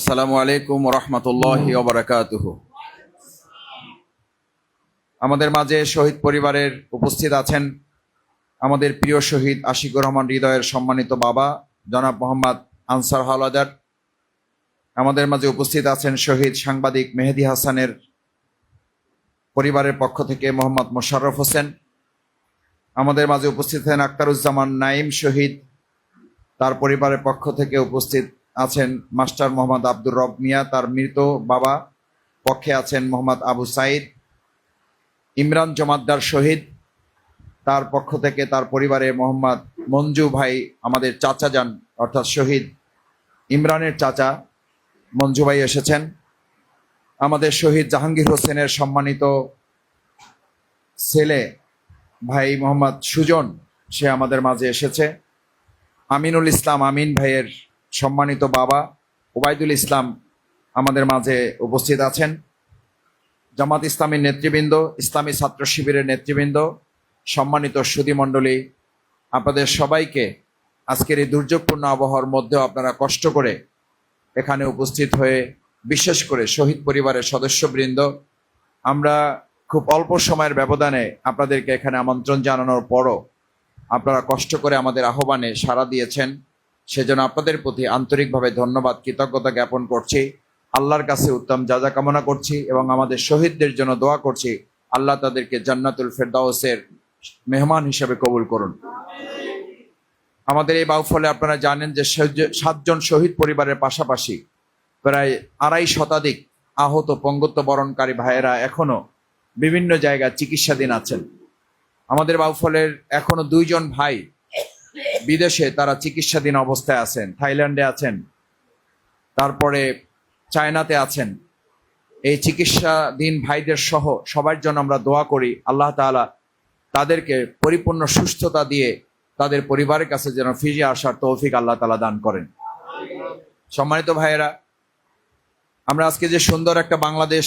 আসসালামু আলাইকুম রহমতুল্লাহ ওবরাকাতুহ আমাদের মাঝে শহীদ পরিবারের উপস্থিত আছেন আমাদের প্রিয় শহীদ আশিকুর রহমান হৃদয়ের সম্মানিত বাবা, জনাব মোহাম্মদ আনসার হাওলাদার। আমাদের মাঝে উপস্থিত আছেন শহীদ সাংবাদিক মেহেদি হাসানের পরিবারের পক্ষ থেকে মোহাম্মদ মোশাররফ হোসেন। আমাদের মাঝে উপস্থিত আছেন আক্তারুজ্জামান নাইম শহীদ, তার পরিবারের পক্ষ থেকে উপস্থিত আছেন মাস্টার মোহাম্মদ আব্দুর রব মিয়া, তার মৃত বাবা পক্ষে আছেন মোহাম্মদ আবু সাইদ, ইমরান জমাদ্দার শহীদ, তার পক্ষ থেকে তার পরিবারে মোহাম্মদ মঞ্জু ভাই, আমাদের চাচা যান, অর্থাৎ শহীদ ইমরানের চাচা মঞ্জু ভাই এসেছেন। আমাদের শহীদ জাহাঙ্গীর হোসেনের সম্মানিত ছেলে ভাই মোহাম্মদ সুজন, সে আমাদের মাঝে এসেছে। আমিনুল ইসলাম আমিন ভাইয়ের সম্মানিত বাবা ওবায়দুল ইসলাম আমাদের মাঝে উপস্থিত আছেন। জামাত ইসলামীর নেতৃবৃন্দ, ইসলামী ছাত্র শিবিরের নেতৃবৃন্দ, সম্মানিত সুদী মণ্ডলী, আপনাদের সবাইকে আজকের এই দুর্যোগপূর্ণ আবহাওয়ার মধ্যেও আপনারা কষ্ট করে এখানে উপস্থিত হয়ে, বিশেষ করে শহীদ পরিবারের সদস্যবৃন্দ, আমরা খুব অল্প সময়ের ব্যবধানে আপনাদেরকে এখানে আমন্ত্রণ জানানোর পরও আপনারা কষ্ট করে আমাদের আহ্বানে সাড়া দিয়েছেন। সেজন্য আপনাদের প্রতি আন্তরিকভাবে ধন্যবাদ, কৃতজ্ঞতা জ্ঞাপন করছি। আল্লাহর কাছে উত্তম যাজা কামনা করছি এবং আমাদের শহীদদের জন্য দোয়া করছি। আল্লাহ তাদেরকে জান্নাতুল ফেরদাউসের মেহমান হিসেবে কবুল করুন। আমাদের এই বাউফলে আপনারা জানেন যে সাতজন শহীদ পরিবারের পাশাপাশি প্রায় আড়াই শতাধিক আহত পঙ্গত্ব বরণকারী ভাইয়েরা এখনও বিভিন্ন জায়গায় চিকিৎসাধীন আছেন। আমাদের বাউফলের এখনও দুইজন ভাই বিদেশে তারা চিকিৎসাধীন অবস্থায় আছেন, থাইল্যান্ডে আছেন, তারপরে চায়নাতে আছেন। এই চিকিৎসাধীন ভাইদের সহ সবার জন্য আমরা দোয়া করি, আল্লাহ তাআলা তাদেরকে পরিপূর্ণ সুস্থতা দিয়ে তাদের পরিবারের কাছে যেন ফিরে আসার তৌফিক আল্লাহ তালা দান করেন। সম্মানিত ভাইয়েরা, আমরা আজকে যে সুন্দর একটা বাংলাদেশ,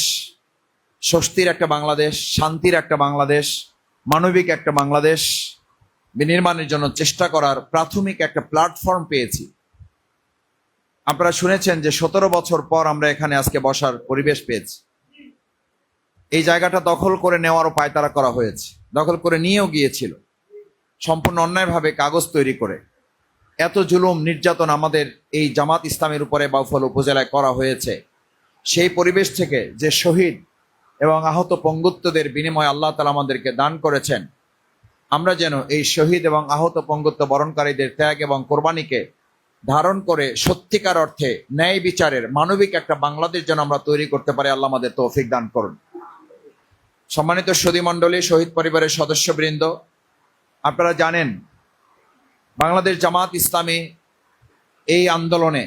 স্বস্তির একটা বাংলাদেশ, শান্তির একটা বাংলাদেশ, মানবিক একটা বাংলাদেশ বিনির্মাণের জন্য চেষ্টা করার প্রাথমিক একটা প্ল্যাটফর্ম পেয়েছি। আপনারা শুনেছেন যে সতেরো বছর পর আমরা এখানে আজকে বসার পরিবেশ পেয়েছি। এই জায়গাটা দখল করে নেওয়ারও পায়তারা করা হয়েছে। দখল করে নিয়েও গিয়েছিল। সম্পূর্ণ অন্যায়ভাবে কাগজ তৈরি করে। এত জুলুম, নির্যাতন আমাদের এই জামাত ইসলামের উপরে বাউফল উপজেলায় করা হয়েছে। সেই পরিবেশ থেকে যে শহীদ এবং আহত পঙ্গুত্বদের বিনিময়ে আল্লাহ তালা আমাদেরকে দান করেছেন আমরা যেন এই শহীদ এবং আহত পঙ্গুত্ব বরণকারীদের ত্যাগ এবং কোরবানিকে ধারণ করে সত্যিকার অর্থে ন্যায় বিচারের মানবিক একটা বাংলাদেশ যেন আমরা তৈরি করতে পারি, আল্লাহ আমাদের তৌফিক দান করুন। সম্মানিত সদী মণ্ডলী, শহীদ পরিবারের সদস্যবৃন্দ, আপনারা জানেন, বাংলাদেশ জামাত ইসলামী এই আন্দোলনে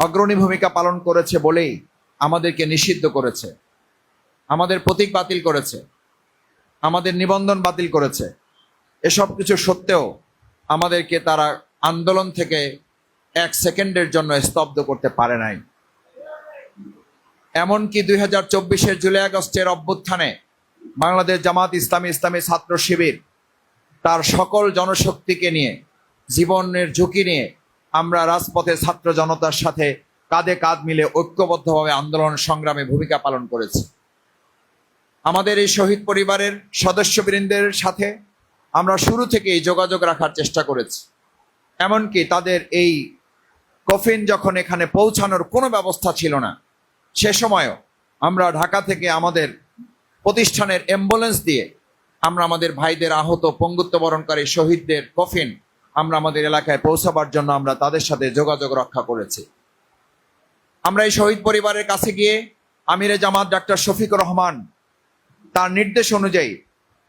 অগ্রণী ভূমিকা পালন করেছে বলেই আমাদেরকে নিষিদ্ধ করেছে, আমাদের প্রতীক বাতিল করেছে। আমাদের নিবন্ধন বাতিল করেছে। এসব কিছু সত্ত্বেও আমাদেরকে তারা আন্দোলন থেকে এক সেকেন্ডের জন্য স্তব্ধ করতে পারে নাই। এমনকি দুই হাজার চব্বিশের জুলাই আগস্টের অভ্যুত্থানে বাংলাদেশ জামাত ইসলামী ইসলামী ছাত্র শিবির তার সকল জনশক্তিকে নিয়ে, জীবনের ঝুঁকি নিয়ে আমরা রাজপথে ছাত্র জনতার সাথে কাঁধে কাঁধ মিলে ঐক্যবদ্ধভাবে আন্দোলন সংগ্রামে ভূমিকা পালন করেছি। আমাদের এই শহীদ পরিবারের সদস্যবৃন্দের সাথে আমরা শুরু থেকেই যোগাযোগ রাখার চেষ্টা করেছি। এমনকি তাদের এই কফিন যখন এখানে পৌঁছানোর কোনো ব্যবস্থা ছিল না, সে সময়ও আমরা ঢাকা থেকে আমাদের প্রতিষ্ঠানের অ্যাম্বুলেন্স দিয়ে আমরা আমাদের ভাইদের আহত পঙ্গুত্ব বরণকারী শহীদদের কফিন আমরা আমাদের এলাকায় পৌঁছাবার জন্য আমরা তাদের সাথে যোগাযোগ রক্ষা করেছি। আমরা এই শহীদ পরিবারের কাছে গিয়ে আমিরে জামাত ডাক্তার শফিকুর রহমান তার নির্দেশ অনুযায়ী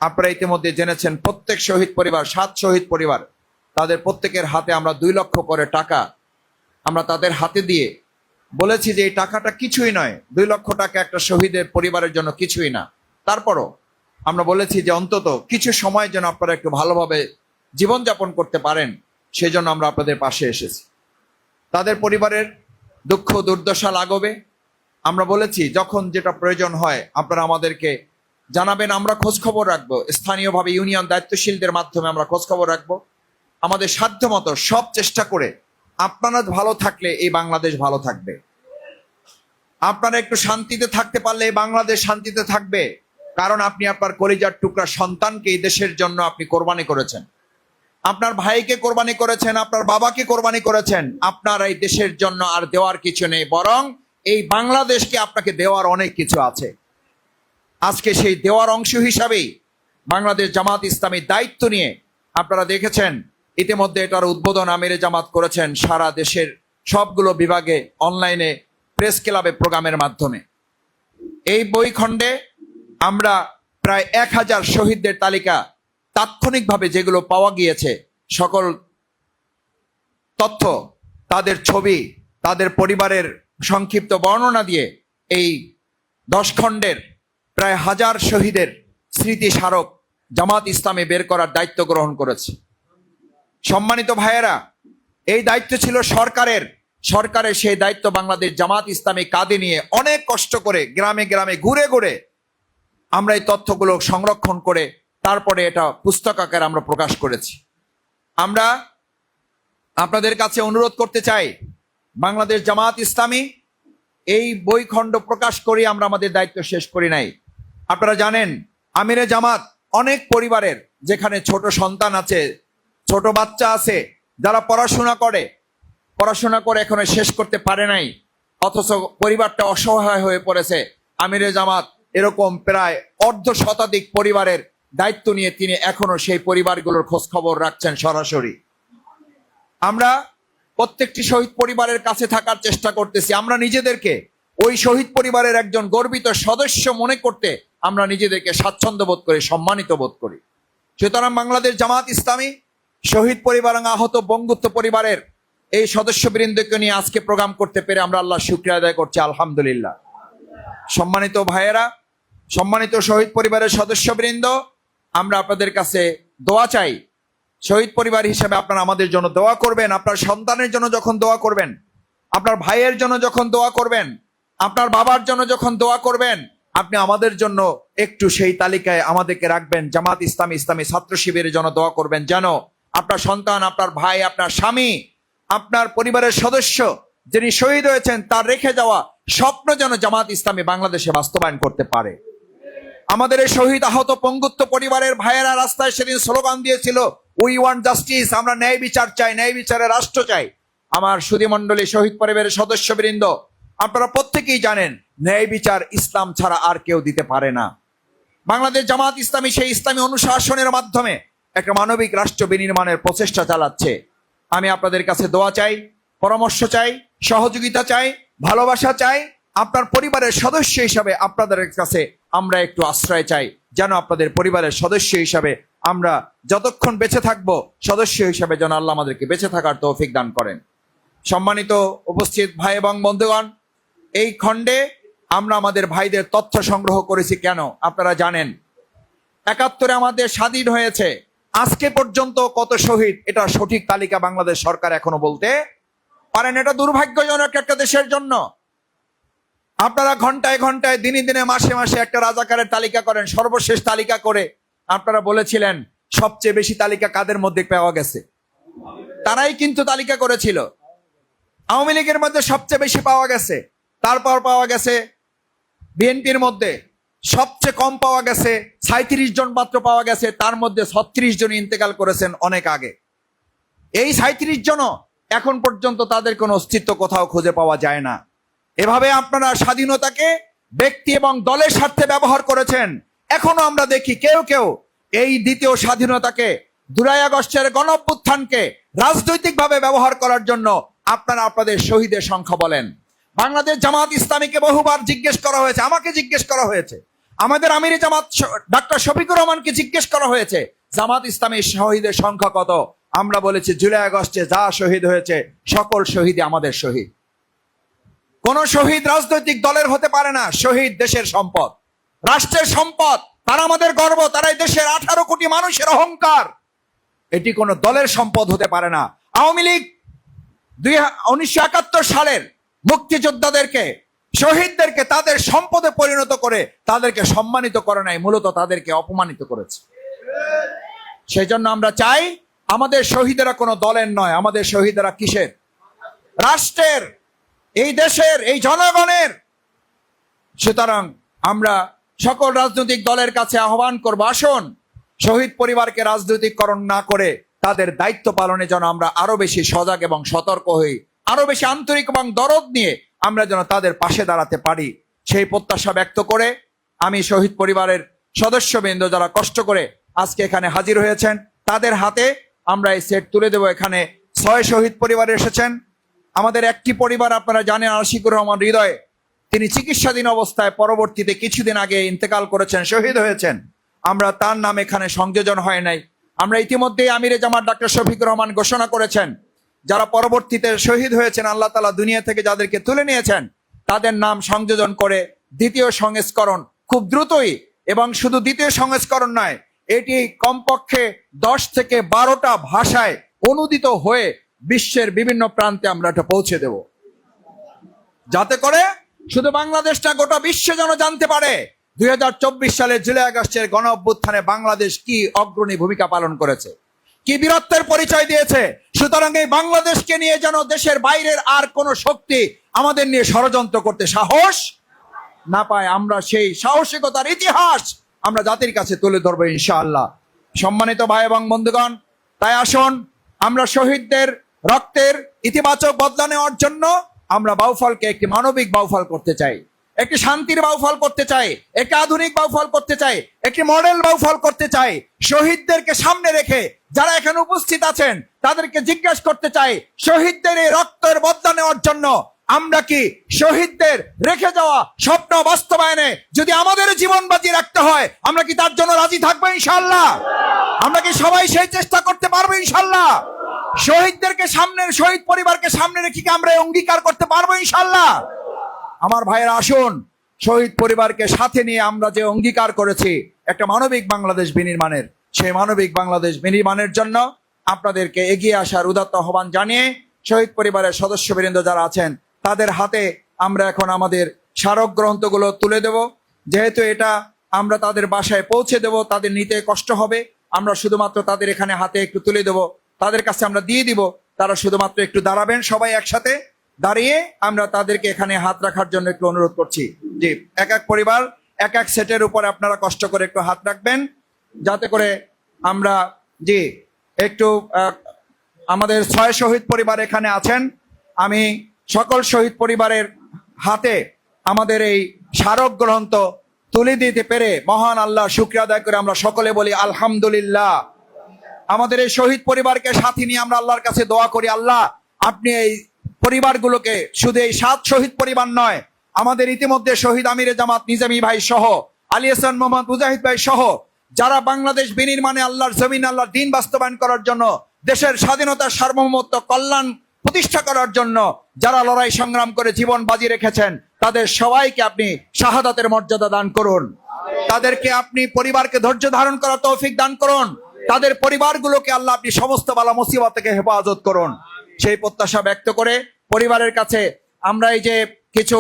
আপনারা ইতিমধ্যে জেনেছেন, প্রত্যেক শহীদ পরিবার, সাত শহীদ পরিবার, তাদের প্রত্যেকের হাতে আমরা দুই লক্ষ করে টাকা আমরা তাদের হাতে দিয়ে বলেছি যে এই টাকাটা কিছুই নয়, দুই লক্ষ টাকা একটা শহীদের পরিবারের জন্য কিছুই না। তারপরও আমরা বলেছি যে অন্তত কিছু সময় যেন আপনারা একটু ভালোভাবে জীবনযাপন করতে পারেন, সেজন্য আমরা আপনাদের পাশে এসেছি। তাদের পরিবারের দুঃখ দুর্দশা লাগবে আমরা বলেছি, যখন যেটা প্রয়োজন হয়, আপনারা আমাদেরকে জানাবেন, আমরা খোঁজ খবর রাখব। স্থানীয়ভাবে ইউনিয়ন দায়িত্বশীলদের মাধ্যমে আমরা খোঁজ খবর রাখব। আমাদের সাধ্য মতো সব চেষ্টা করে আপনারা ভালো থাকলে এই বাংলাদেশ ভালো থাকবে। আপনারা একটু শান্তিতে থাকতে পারলে এই বাংলাদেশ শান্তিতে থাকবে। কারণ আপনি আপনার কলিজার টুকরা সন্তানকে এই দেশের জন্য আপনি কোরবানি করেছেন। আপনার ভাইকে কোরবানি করেছেন, আপনার বাবাকে কোরবানি করেছেন। আপনার এই দেশের জন্য আর দেওয়ার কিছু নেই, বরং এই বাংলাদেশকে আপনাকে দেওয়ার অনেক কিছু আছে। আজকে সেই দেওয়ার অংশ হিসাবেই বাংলাদেশ জামাত ইসলামী দায়িত্ব নিয়ে আপনারা দেখেছেন, ইতিমধ্যে এটার উদ্বোধন আমিরে জামাত করেছেন সারা দেশের সবগুলো বিভাগে অনলাইনে প্রেস ক্লাবে প্রোগ্রামের মাধ্যমে। এই বই খণ্ডে আমরা প্রায় এক হাজার শহীদদের তালিকা তাৎক্ষণিকভাবে যেগুলো পাওয়া গিয়েছে, সকল তথ্য, তাদের ছবি, তাদের পরিবারের সংক্ষিপ্ত বর্ণনা দিয়ে এই দশ খণ্ডের প্রায় হাজার শহীদের স্মৃতি স্মারক জামাত ইসলামে বের করার দায়িত্ব গ্রহণ করেছে। সম্মানিত ভাইয়েরা, এই দায়িত্ব ছিল সরকারের। সরকারের সেই দায়িত্ব বাংলাদেশ জামাত ইসলামী কাঁধে নিয়ে অনেক কষ্ট করে গ্রামে গ্রামে ঘুরে ঘুরে আমরা এই তথ্যগুলো সংরক্ষণ করে তারপরে এটা পুস্তক আকারে আমরা প্রকাশ করেছি। আমরা আপনাদের কাছে অনুরোধ করতে চাই, বাংলাদেশ জামাত ইসলামী এই বইখণ্ড প্রকাশ করে আমরা আমাদের দায়িত্ব শেষ করি নাই। আপনারা জানেন, আমিরে জামাত অনেক পরিবারের যেখানে ছোট সন্তান আছে, ছোট বাচ্চা আছে, যারা পড়াশোনা করে পড়াশোনা করে এখনও শেষ করতে পারে নাই, অথচ পরিবারটা অসহায় হয়ে পড়েছে। আমিরে জামাত এরকম প্রায় অর্ধ শতাধিক পরিবারের দায়িত্ব নিয়ে তিনি এখনও সেই পরিবারগুলোর খোঁজ খবর রাখছেন সরাসরি। আমরা প্রত্যেকটি শহীদ পরিবারের কাছে থাকার চেষ্টা করতেছি। আমরা নিজেদেরকে ওই শহীদ পরিবারের একজন গর্বিত সদস্য মনে করতে আমরা নিজেদেরকে স্বাচ্ছন্দ্য বোধ করি, সম্মানিত বোধ করি। সুতরাং বাংলাদেশ জামাত ইসলামী, শহীদ পরিবার আহত বঙ্গুত্ব পরিবারের এই সদস্যবৃন্দকে নিয়ে আজকে প্রোগ্রাম করতে পেরে আমরা আল্লাহ শুক্রিয়া আদায় করছি, আলহামদুলিল্লাহ। সম্মানিত ভাইয়েরা, সম্মানিত শহীদ পরিবারের সদস্যবৃন্দ, আমরা আপনাদের কাছে দোয়া চাই। শহীদ পরিবার হিসেবে আপনারা আমাদের জন্য দোয়া করবেন, আপনার সন্তানের জন্য যখন দোয়া করবেন, আপনার ভাইয়ের জন্য যখন দোয়া করবেন, আপনার বাবার জন্য যখন দোয়া করবেন আপনি আমাদের জন্য একটু সেই তালিকায় আমাদেরকে রাখবেন। জামাত ইসলামী ইসলামী ছাত্র শিবিরের জন্য দোয়া করবেন যেন আপনার সন্তান, আপনার ভাই, আপনার স্বামী, আপনার পরিবারের সদস্য যিনি শহীদ হয়েছেন, তার রেখে যাওয়া স্বপ্ন যেন জামাত ইসলামী বাংলাদেশে বাস্তবায়ন করতে পারে। আমাদের এই শহীদ আহত পঙ্গুত্ব পরিবারের ভাইয়েরা রাস্তায় সেদিন স্লোগান দিয়েছিল উই ওয়ান্ট জাস্টিস আমরা ন্যায় বিচার চাই, ন্যায় বিচারের রাষ্ট্র চাই। আমার সুধীমণ্ডলী শহীদ পরিবারের সদস্যবৃন্দ আপনারা প্রত্যেকেই জানেন, ন্যায় বিচার ইসলাম ছাড়া আর কেউ দিতে পারে না। বাংলাদেশ জামাত ইসলামী সেই ইসলামী অনুশাসনের মাধ্যমে একটা মানবিক রাষ্ট্র বিনির্মাণের প্রচেষ্টা চালাচ্ছে। আমি আপনাদের কাছে দোয়া চাই, পরামর্শ চাই, সহযোগিতা চাই, ভালোবাসা চাই, আপনার পরিবারের সদস্য হিসাবে আপনাদের কাছে আমরা একটু আশ্রয় চাই, যেন আপনাদের পরিবারের সদস্য হিসাবে আমরা যতক্ষণ বেঁচে থাকব, সদস্য হিসাবে যেন আল্লাহ আমাদেরকে বেঁচে থাকার তৌফিক দান করেন। সম্মানিত উপস্থিত ভাই এবং বন্ধুগণ এই খণ্ডে আমরা আমাদের ভাইদের তথ্য সংগ্রহ করেছি কেন? আপনারা জানেন। একাত্তরে আমাদের স্বাধীন হয়েছে। আজকে পর্যন্ত কত শহীদ, এটা সঠিক তালিকা বাংলাদেশ সরকার এখনও বলতে পারেন এটা দুর্ভাগ্যজনক একটা দেশের জন্য। আপনারা ঘন্টায় ঘন্টায়, দিনে দিনে, মাসে মাসে একটা রাজাকারের তালিকা করেন, সর্বশেষ তালিকা করে আপনারা বলেছিলেন, সবচেয়ে বেশি তালিকা কাদের মধ্যে পাওয়া গেছে? তারাই কিন্তু তালিকা করেছিল। আওয়ামী লীগের মধ্যে সবচেয়ে বেশি পাওয়া গেছে। তারপর পাওয়া গেছে বিএনপির মধ্যে সবচেয়ে কম পাওয়া গেছে সাঁত্রিশ জন মাত্র পাওয়া গেছে, তার মধ্যে ছত্রিশ জন ইন্তেকাল করেছেন অনেক আগে। এই সাঁত্রিশ জনও এখন পর্যন্ত তাদের কোনো অস্তিত্ব কোথাও খুঁজে পাওয়া যায় না। এভাবে আপনারা স্বাধীনতাকে ব্যক্তি এবং দলের স্বার্থে ব্যবহার করেছেন। এখনও আমরা দেখি কেউ কেউ এই দ্বিতীয় স্বাধীনতাকে দুরাই আগস্টের গণ অভ্যুত্থানকে রাজনৈতিকভাবে ব্যবহার করার জন্য আপনারা আপনাদের শহীদের সংখ্যা বলেন। বাংলাদেশ জামাত ইসলামীকে বহুবার জিজ্ঞেস করা হয়েছে, আমাকে জিজ্ঞেস করা হয়েছে। আমাদের আমিরি জামাত ডাক্তার শফিকুর রহমানকে জিজ্ঞেস করা হয়েছে, জামাত ইসলামীর শহীদের সংখ্যা কত? আমরা বলেছি, জুলাই আগস্টে যা শহীদ হয়েছে, সকল শহীদই আমাদের শহীদ। কোন শহীদ রাজনৈতিক দলের হতে পারে না, শহীদ দেশের সম্পদ। রাষ্ট্রের সম্পদ, তারা আমাদের গর্ব তারাই দেশের আঠারো কোটি মানুষের অহংকার। এটি কোন দলের সম্পদ হতে পারে না। আওয়ামী লীগ দুই উনিশশো একাত্তর সালের মুক্তিযোদ্ধাদেরকে, শহীদদেরকে তাদের সম্পদে পরিণত করে তাদেরকে সম্মানিত করে নাই, মূলত তাদেরকে অপমানিত করেছে। সেই জন্য আমরা চাই আমাদের শহীদেরা কোনো দলের নয়, আমাদের শহীদেরা কিসের? রাষ্ট্রের, এই দেশের, এই জনগণের। সুতরাং আমরা সকল রাজনৈতিক দলের কাছে আহ্বান করব, আসুন, শহীদ পরিবারকে রাজনৈতিককরণ না করে তাদের দায়িত্ব পালনে যেন আমরা আরও বেশি সজাগ এবং সতর্ক হই। আরও বেশি আন্তরিক এবং দরদ নিয়ে আমরা যেন তাদের পাশে দাঁড়াতে পারি। সেই প্রত্যাশা ব্যক্ত করে আমি শহীদ পরিবারের সদস্যবৃন্দ যারা কষ্ট করে আজকে এখানে হাজির হয়েছেন, তাদের হাতে আমরা এই সেট তুলে দেব। এখানে ছয় শহীদ পরিবার এসেছেন। আমাদের একটি পরিবার আপনারা জানেন, আশিকুর রহমান হৃদয়। তিনি চিকিৎসাধীন অবস্থায় পরবর্তীতে কিছুদিন আগে ইন্তেকাল করেছেন, শহীদ হয়েছেন। আমরা তার নাম এখানে সংযোজন হয় নাই। আমরা ইতিমধ্যেই আমিরে জামাত ডাক্তার শফিকুর রহমান ঘোষণা করেছেন যারা পরবর্তীতে শহীদ হয়েছেন, আল্লাহ তালা দুনিয়া থেকে যাদেরকে তুলে নিয়েছেন, তাদের নাম সংযোজন করে দ্বিতীয় সংস্করণ খুব দ্রুতই এবং শুধু দ্বিতীয় সংস্করণ নয়, এটি কমপক্ষে দশ থেকে বারোটা ভাষায় অনুদিত হয়ে বিশ্বের বিভিন্ন প্রান্তে আমরা এটা পৌঁছে দেব। যাতে করে শুধু বাংলাদেশটা গোটা বিশ্ব যেন জানতে পারে দু হাজার চব্বিশ সালে জুলাই আগস্টের গণ অভ্যুত্থানে বাংলাদেশ কি অগ্রণী ভূমিকা পালন করেছে, কি বীরত্বের পরিচয় দিয়েছে সুতরাং এই বাংলাদেশকে নিয়ে যেন দেশের বাইরের আর কোন শক্তি আমাদের নিয়ে ষড়যন্ত্র করতে সাহস না পায়, আমরা সেই সাহসিকতার ইতিহাস আমরা জাতির কাছে তুলে ধরবো ইনশাআল্লাহ। সম্মানিত ভাই এবং বন্ধুগণ, তাই আসুন, আমরা শহীদদের রক্তের ইতিবাচক বদলা নেওয়ার জন্য আমরা বাউফলকে একটি মানবিক বাউফল করতে চাই। একটি শান্তির বাউফল করতে চায়, একটি আধুনিক বাউফল করতে চায়, একটি মডেল বাউফল করতে চায়, শহীদদেরকে সামনে রেখে যারা এখানে উপস্থিত আছেন, তাদেরকে জিজ্ঞাসা করতে চাই শহীদদের এই রক্তের বদলা নেওয়ার জন্য আমরা কি শহীদদের রেখে যাওয়া স্বপ্ন বাস্তবায়নে যদি আমাদের জীবন বাজি রাখতে হয়, আমরা কি তার জন্য রাজি থাকব ইনশাল্লাহ আমরা কি সবাই সেই চেষ্টা করতে পারব ইনশাল্লাহ শহীদদেরকে সামনে শহীদ পরিবারকে সামনে রেখে কি আমরা অঙ্গীকার করতে পারব ইনশাল্লাহ আমার ভাইয়েরা আসুন শহীদ পরিবারকে সাথে নিয়ে আমরা যে অঙ্গীকার করেছি, একটা মানবিক বাংলাদেশ বিনির্মাণের। সেই মানবিক বাংলাদেশ বিনির্মাণের জন্য আপনাদেরকে এগিয়ে আসার উদাত্ত আহ্বান জানিয়ে শহীদ পরিবারের সদস্য সদস্যবৃন্দ যারা আছেন, তাদের হাতে আমরা এখন আমাদের স্মারক গ্রন্থগুলো তুলে দেব। যেহেতু এটা আমরা তাদের বাসায় পৌঁছে দেব, তাদের নিতে কষ্ট হবে, আমরা শুধুমাত্র তাদের এখানে হাতে একটু তুলে দেব। তাদের কাছে আমরা দিয়ে দিব, তারা শুধুমাত্র একটু দাঁড়াবেন সবাই একসাথে। দাঁড়িয়ে আমরা তাদেরকে এখানে হাত রাখার জন্য একটু অনুরোধ করছি। জি, এক এক পরিবার, এক এক সেটের উপর আপনারা কষ্ট করে একটু হাত রাখবেন, যাতে করে আমরা, জি, একটু আমাদের ছয় শহীদ পরিবার এখানে আছেন। আমি সকল শহীদ পরিবারের হাতে আমাদের এই স্মারক গ্রন্থ তুলে দিতে পেরে মহান আল্লাহ শুক্রিয়া আদায় করে আমরা সকলে বলি আলহামদুলিল্লাহ। আমাদের এই শহীদ পরিবারকে সাথে নিয়ে আমরা আল্লাহর কাছে দোয়া করি, আল্লাহ, আপনি এই পরিবারগুলোকে শুধু এই সাত শহীদ পরিবার নয়, আমাদের ইতিমধ্যে শহীদ আমিরে জামাত নিজামী ভাই সহ, আলী হাসান, মোহাম্মদ মুজাহিদ ভাই সহ, যারা বাংলাদেশ বিনির্মাণে আল্লাহর জমিন, আল্লাহর দিন বাস্তবায়ন করার জন্য, দেশের স্বাধীনতার সার্বভৌমত্ব কল্যাণ প্রতিষ্ঠা করার জন্য যারা লড়াই সংগ্রাম করে জীবন বাজি রেখেছেন, তাদের সবাইকে আপনি শাহাদাতের মর্যাদা দান করুন। তাদেরকে আপনি পরিবারকে ধৈর্য ধারণ করার তৌফিক দান করুন। তাদের পরিবারগুলোকে আল্লাহ আপনি সমস্ত বালা মুসিবত থেকে হেফাজত করুন। সেই প্রত্যাশা ব্যক্ত করে পরিবারের কাছে আমরা এই যে কিছু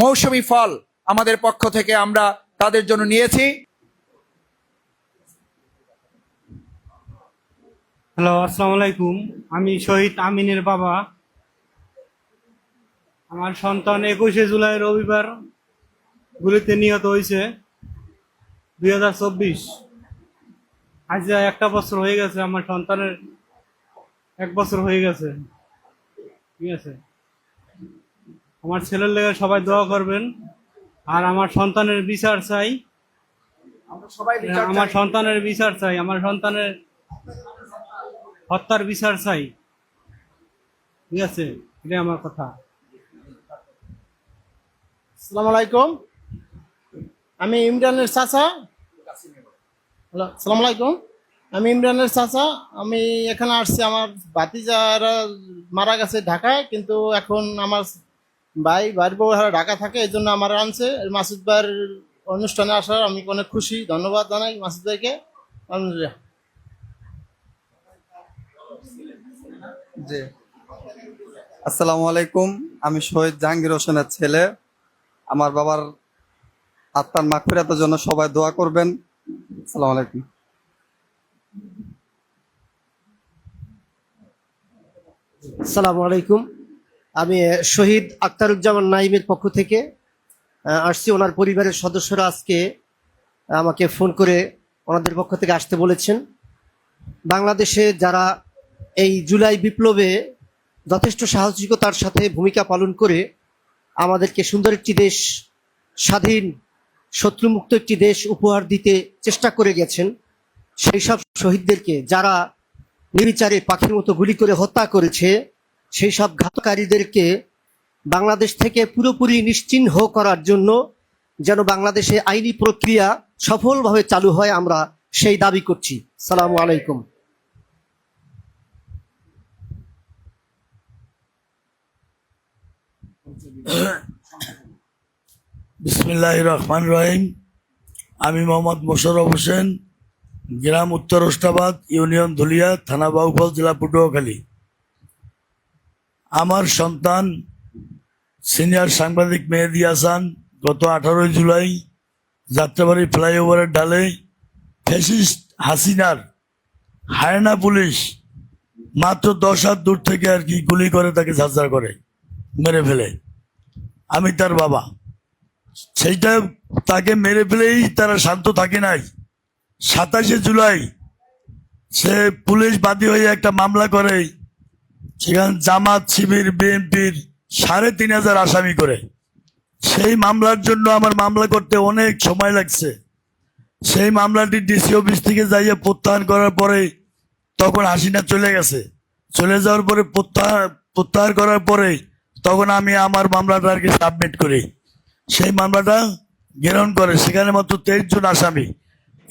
মৌসুমী ফল আমাদের পক্ষ থেকে আমরা তাদের জন্য নিয়েছি। হ্যালো, আসসালামু আলাইকুম। আমি শহীদ আমিনের বাবা। আমার সন্তান একুশে জুলাই রবিবার গুলিতে নিহত হয়েছে দুই হাজার চব্বিশ। আজ একটা বছর হয়ে গেছে আমার সন্তানের এক বছর হয়ে গেছে। ঠিক আছে? আমার ছেলের লেগে সবাই দোয়া করবেন। আর আমার সন্তানের বিচার চাই। আমার সন্তানের বিচার চাই। আমার সন্তানের হত্যার বিচার চাই। ঠিক আছে? এটাই আমার কথা। আসসালামু আলাইকুম। আমি ইমরানের চাচা। হ্যালো আসসালামু আলাইকুম। আমি ইমরানের চাচা, আমি এখানে আসছি আমার ভাতিজারা মারা গেছে ঢাকায়, কিন্তু এখন আমার ভাই বাড়ির বউ হারা ঢাকা থাকে, এই জন্য আমার আনছে। মাসুদ ভাইয়ের অনুষ্ঠানে আসার আমি অনেক খুশি, ধন্যবাদ জানাই মাসুদ ভাইকে। জি। আসসালামু আলাইকুম, আমি শহীদ জাহাঙ্গীর হোসেনের ছেলে। আমার বাবার আত্মার মাগফিরাতের জন্য সবাই দোয়া করবেন। আসসালামু আলাইকুম। আসসালামু আলাইকুম। আমি শহীদ আক্তারুজ্জামান নাইমের পক্ষ থেকে আসছি। ওনার পরিবারের সদস্যরা আজকে আমাকে ফোন করে ওনাদের পক্ষ থেকে আসতে বলেছেন। বাংলাদেশে যারা এই জুলাই বিপ্লবে যথেষ্ট সাহসিকতার সাথে ভূমিকা পালন করে আমাদেরকে সুন্দর একটি দেশ, স্বাধীন, শত্রুমুক্ত একটি দেশ উপহার দিতে চেষ্টা করে গেছেন, সেই সব শহীদদেরকে, যারা নির্বিচারে পাখির মতো গুলি করে হত্যা করেছে, সেই সব ঘাতকারীদেরকে বাংলাদেশ থেকে পুরোপুরি নিশ্চিহ্ন করার জন্য যেন বাংলাদেশে আইনি প্রক্রিয়া সফলভাবে চালু হয় আমরা সেই দাবি করছি। সালামু আলাইকুম। বিসমিল্লাহ রহমান রহিম। আমি মোহাম্মদ মোশাররফ হোসেন গ্রাম উত্তর ওস্তাবাদ ইউনিয়ন ধুলিয়া, থানা বাউফল, জেলা পটুয়াখালী। আমার সন্তান সিনিয়র সাংবাদিক মেহেদি হাসান গত আঠারোই জুলাই যাত্রাবাড়ি ফ্লাইওভারের ডালে ফ্যাসিস্ট হাসিনার হায়না পুলিশ মাত্র দশ হাত দূর থেকে আর কি গুলি করে তাকে ঝাঁঝরা করে, মেরে ফেলে। আমি তার বাবা। সেইটা তাকে মেরে ফেলেই তারা শান্ত থাকে নাই। সাতাশে জুলাই সে পুলিশ বাদী হয়ে একটা মামলা করে, সেখানে জামাত, শিবির, বিএনপির সাড়ে তিন হাজার আসামি করে। সেই মামলার জন্য আমার মামলা করতে অনেক সময় লাগছে। সেই মামলাটি ডিসি অফিস থেকে যাইয়ে প্রত্যাহার করার পরে তখন হাসিনা চলে গেছে। চলে যাওয়ার পরে প্রত্যাহার প্রত্যাহার করার পরে তখন আমি আমার মামলাটা আর কি সাবমিট করি। সেই মামলাটা গ্রহণ করে, সেখানে মাত্র তেইশ জন আসামি।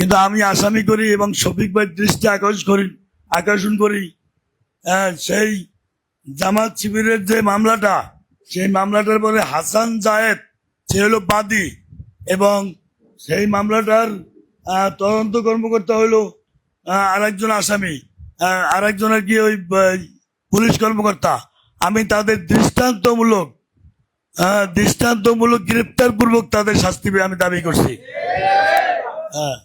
কিন্তু আমি আসামি করি এবং শফিক ভাই দৃষ্টি আকর্ষণ করি আকর্ষণ করি। হ্যাঁ, সেই জামাত শিবিরের যে মামলাটা সেই মামলাটার পরে হাসান জায়েদ সে হলো বাদী এবং সেই মামলাটার তদন্ত কর্মকর্তা হলো আরেকজন আসামি আরেকজনের কি ওই পুলিশ কর্মকর্তা। আমি তাদের দৃষ্টান্তমূলক দৃষ্টান্তমূলক গ্রেপ্তার পূর্বক তাদের শাস্তি আমি দাবি করছি। হ্যাঁ।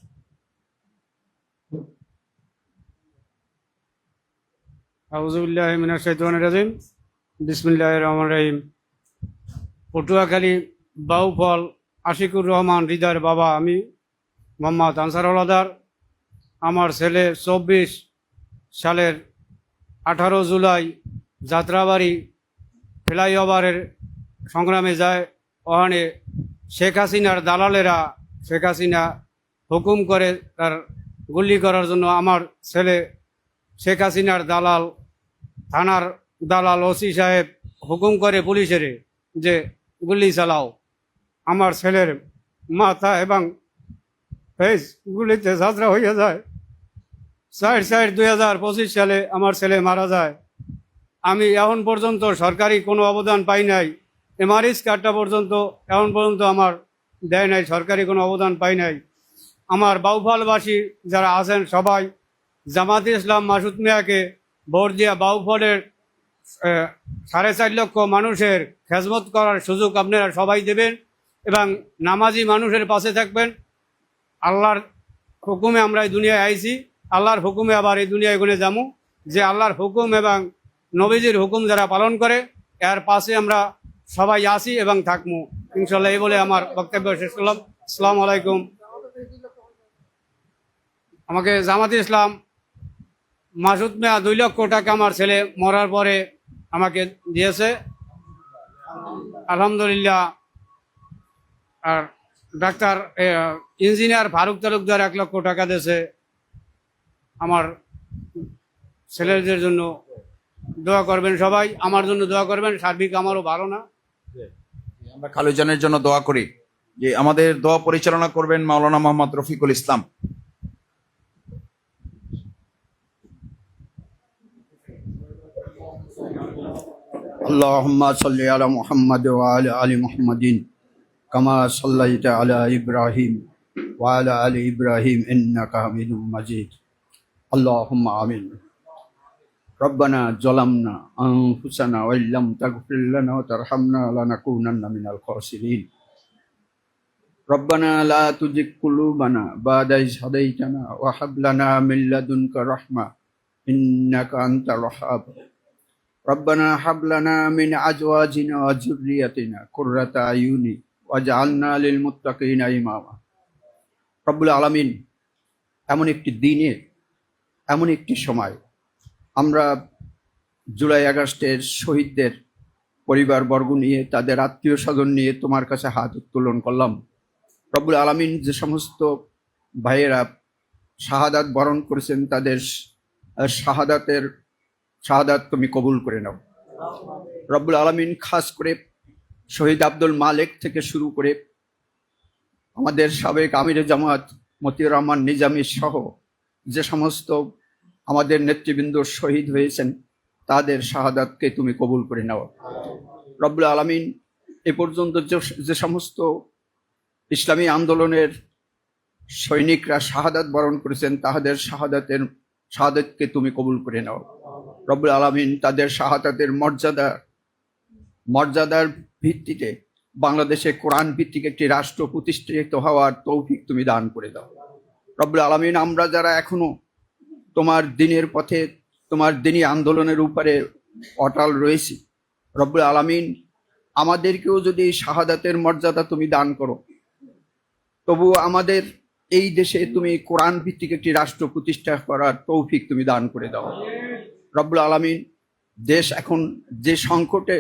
আউজুবিল্লাহ মিনাশ শাইতানির রাজিম। বিসমিল্লাহির রহমানির রহিম। পটুয়াখালী বাউফল আশিকুর রহমান হৃদয়ের বাবা আমি, মোহাম্মদ আনসারুল আদার আমার ছেলে চব্বিশ সালের আঠারো জুলাই যাত্রাবাড়ি ফ্লাইওভারের সংগ্রামে যায়। ওখানে শেখ হাসিনার দালালেরা শেখ হাসিনা হুকুম করে তার গুলি করার জন্য আমার ছেলে শেখ হাসিনার দালাল, থানার দালাল ওসি সাহেব হুকুম করে পুলিশের যে গুলি চালাও। আমার ছেলের মাথা এবং ফেস গুলিতে যাত্রা হয়ে যায়। ষাট ষাট দুই হাজার পঁচিশ সালে আমার ছেলে মারা যায়। আমি এখন পর্যন্ত সরকারি কোনো অবদান পাই নাই। এমআরএস কার্ডটা পর্যন্ত এখন পর্যন্ত আমার দেয় নাই, সরকারি কোনো অবদান পাই নাই। আমার বাউফালবাসী যারা আছেন সবাই জামাতে ইসলাম মাসুদ মিয়াকে ভোট দিয়া বাউফলের সাড়ে চার লক্ষ মানুষের খেজমত করার সুযোগ আপনারা সবাই দেবেন এবং নামাজি মানুষের পাশে থাকবেন। আল্লাহর হুকুমে আমরা এই দুনিয়ায় আইছি। আল্লাহর হুকুমে আবার এই দুনিয়ায় গুনে যাব যে আল্লাহর হুকুম এবং নবীজির হুকুম যারা পালন করে, এর পাশে আমরা সবাই আসি এবং থাকব ইনশাল্লাহ এই বলে আমার বক্তব্য শেষ করলাম। আসসালামু আলাইকুম। আমাকে জামাতে ইসলাম মাসুদ মেয়া দুই লক্ষ টাকা আমার ছেলে মরার পরে আমাকে দিয়েছে। আলহামদুলিল্লাহ। আর ডাক্তার ইঞ্জিনিয়ার ফারুক তালুকদার এক লক্ষ টাকা দিয়েছে আমার ছেলেদের জন্য। দোয়া করবেন সবাই, আমার জন্য দোয়া করবেন, সার্বিক আমারও ভালো না। আমরা খালুজানের জন্য দোয়া করি যে আমাদের দোয়া পরিচালনা করবেন মাওলানা মোহাম্মদ রফিকুল ইসলাম। اللهم صل على محمد وعلى آل محمد كما صليت على إبراهيم وعلى آل إبراهيم إنك حميد مجيد اللهم آمين ربنا ظلمنا أنفسنا وإن لم تغفر لنا وترحمنا لنكونن من الخاسرين ربنا لا تزغ قلوبنا بعد إذ هديتنا وهب لنا من لدنك رحمة إنك أنت الوهاب ربنا هب لنا من أزواجنا وذريتنا قرة أعين واجعلنا للمتقين إماما রব্বুল আলামিন এমন একটি দিনে এমন একটি সময় আমরা জুলাই আগস্টের শহীদদের পরিবারবর্গ নিয়ে তাদের আত্মীয় স্বজন নিয়ে তোমার কাছে হাত উত্তোলন করলাম রব্বুল আলামিন যে সমস্ত ভাইয়েরা শাহাদাত বরণ করেছেন তাদের আহ, শাহাদাতের শাহাদাত তুমি কবুল করে নাও। রব্বুল আলামিন খাস করে শহীদ আব্দুল মালেক থেকে শুরু করে আমাদের সাবেক আমির জামাত, মতিউর রহমান, নিজামী সহ যে সমস্ত আমাদের নেতৃবৃন্দ শহীদ হয়েছেন, তাদের শাহাদাতকে তুমি কবুল করে নাও। রব্বুল আলামিন এ পর্যন্ত যে- সমস্ত ইসলামী আন্দোলনের সৈনিকরা শাহাদাত বরণ করেছেন, তাহাদের শাহাদাতের, শাহাদাতকে তুমি কবুল করে নাও। রব্বুল আলামিন তাদের শাহাদাতের মর্যাদা মর্যাদার ভিত্তিতে বাংলাদেশে কোরআন ভিত্তিক একটি রাষ্ট্র প্রতিষ্ঠিত হওয়ার তৌফিক তুমি দান করে দাও। রব্বুল আলামিন, আমরা যারা এখনও তোমার দিনের পথে, তোমার দিনী আন্দোলনের উপরে অটাল রয়েছি, রব্বুল আলামিন, আমাদেরকেও যদি শাহাদাতের মর্যাদা তুমি দান করো তবু আমাদের এই দেশে তুমি কোরআন ভিত্তিক একটি রাষ্ট্র প্রতিষ্ঠা করার তৌফিক তুমি দান করে দাও। রব্বুল আলামিন দেশ এখন যে সংকটে,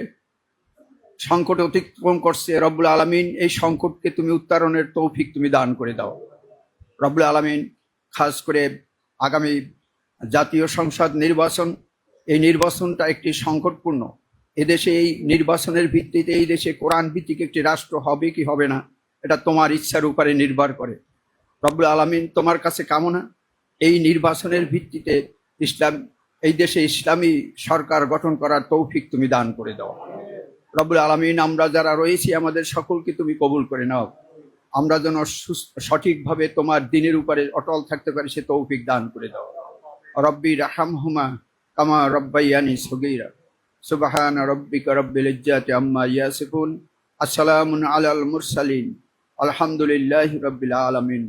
সংকট অতিক্রম করছে, রব্বুল আলামিন এই সংকটকে তুমি উত্তারণের তৌফিক তুমি দান করে দাও। রব্বুল আলামিন খাস করে আগামী জাতীয় সংসদ নির্বাচন, এই নির্বাচনটা একটি সংকটপূর্ণ। এদেশে এই নির্বাচনের ভিত্তিতে এই দেশে কোরআন ভিত্তিক একটি রাষ্ট্র হবে কি হবে না, এটা তোমার ইচ্ছার উপরে নির্ভর করে। রব্বুল আলামিন তোমার কাছে কামনা, এই নির্বাচনের ভিত্তিতে ইসলাম এই দেশে ইসলামী সরকার গঠন করার তৌফিক তুমি দান করে দাও। রব্বুল আলমিন, আমরা যারা রয়েছি আমাদের সকলকে তুমি কবুল করে নাও। আমরা যেন সঠিকভাবে তোমার দিনের উপরে অটল থাকতে পারি, সে তৌফিক দান করে দাও। রব্বি রাহাম হুমা কামা রব্বাইয়ানি সগীরা। সুবাহান রব্বিকা রব্বিল ইজ্জাতি আম্মা ইয়াসিফুন। আসসালামুন আলাল মুরসালিন। আলহামদুলিল্লাহি রাব্বিল আলামিন।